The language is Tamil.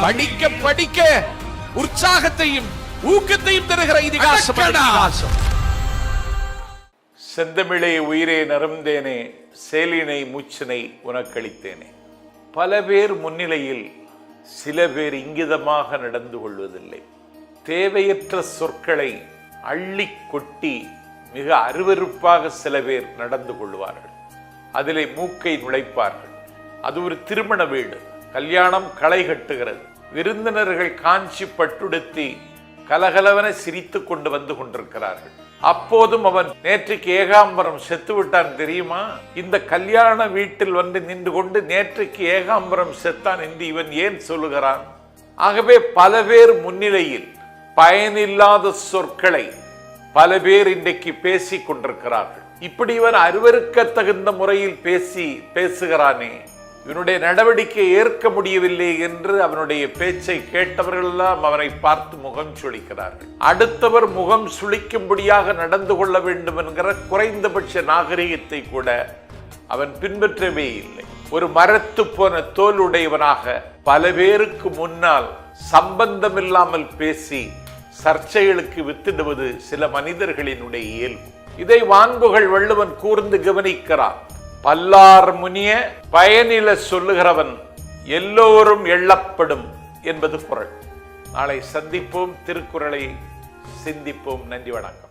படிக்க படிக்க உற்சாகத்தையும் ஊக்கத்தையும் தருகிற இதிகாசம் செந்தமிழே உயிரே நரம்பேனே சேலினை மூச்சினை உனக்களித்தேனே. பல பேர் முன்னிலையில் சில பேர் இங்கிதமாக நடந்து கொள்வதில்லை. தேவையற்ற சொற்களை அள்ளி கொட்டி மிக அருவருப்பாக சில பேர் நடந்து கொள்வார்கள். அதிலே மூக்கை நுழைப்பார்கள். அது ஒரு திருமண வீடு. கல்யாணம் களை கட்டுகிறது. விருந்தினர்கள் காஞ்சி பட்டுடுத்தி கலகலவன சிரித்து கொண்டு வந்து கொண்டிருக்கிறார்கள். அப்போதும் அவன் நேற்றுக்கு ஏகாம்பரம் செத்து விட்டான் தெரியுமா? இந்த கல்யாண வீட்டில் வந்து நின்று கொண்டு நேற்றுக்கு ஏகாம்பரம் செத்தான் என்று இவன் ஏன் சொல்லுகிறான்? ஆகவே பல பேர் முன்னிலையில் பயனில்லாத சொற்களை பல பேர் இன்றைக்கு பேசிக் கொண்டிருக்கிறார்கள். இப்படி இவன் அருவருக்க தகுந்த முறையில் பேசி பேசுகிறானே. இவனுடைய நடவடிக்கை ஏற்க முடியவில்லை என்று அவனுடைய பேச்சை கேட்டவர்கள் எல்லாம் அவனை பார்த்து முகம் சுழிக்கிறார்கள் அடுத்தவர் முகம் சுழிக்கும்படியாக நடந்து கொள்ள வேண்டும் என்கிற குறைந்தபட்ச நாகரிகத்தை கூட அவன் பின்பற்றவே இல்லை. ஒரு மரத்து போன தோல் உடையவனாக பல பேருக்கு முன்னால் சம்பந்தமில்லாமல் பேசி சர்ச்சைகளுக்கு வித்திடுவது சில மனிதர்களினுடைய இயல்பு. இதை வான்புகள் வள்ளுவன் கூர்ந்து கவனிக்கிறான். பல்லார் முனிய பயனில சொல்லுகிறவன் எல்லோரும் எள்ளப்படும் என்பது குரல். நாளை சந்திப்போம் திருக்குறளை சிந்திப்போம். நன்றி வணக்கம்.